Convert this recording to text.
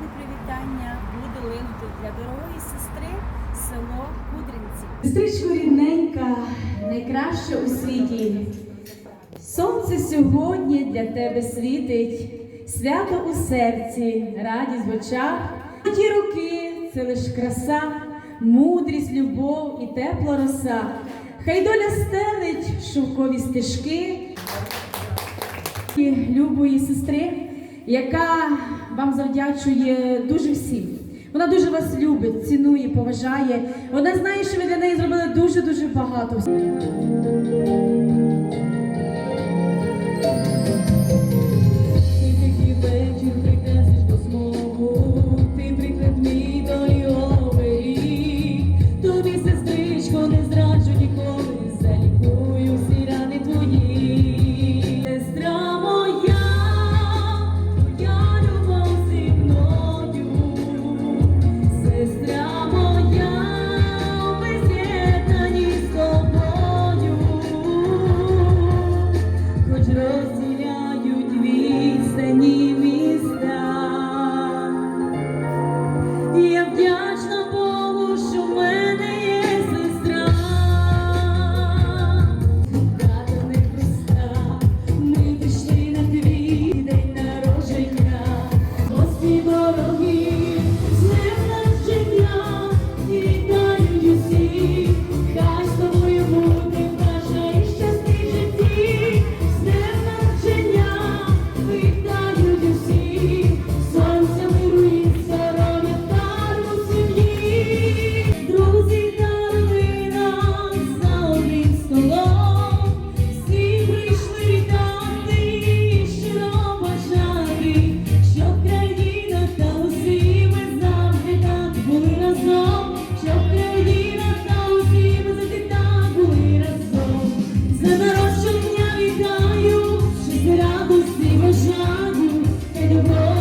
сердечне привітання буде линути для дорогої сестри село Кудринці. Сестричко рідненька, найкраща у світі. Сонце сьогодні для тебе світить, свято у серці, радість в очах. Ті роки це лиш краса, мудрість, любов і тепла роса. Хай доля стелить шовкові стежки любої сестри, яка вам завдячує дуже всім. Вона дуже вас любить, цінує, поважає. Вона знає, що ви для неї зробили дуже-дуже багато. you see? you know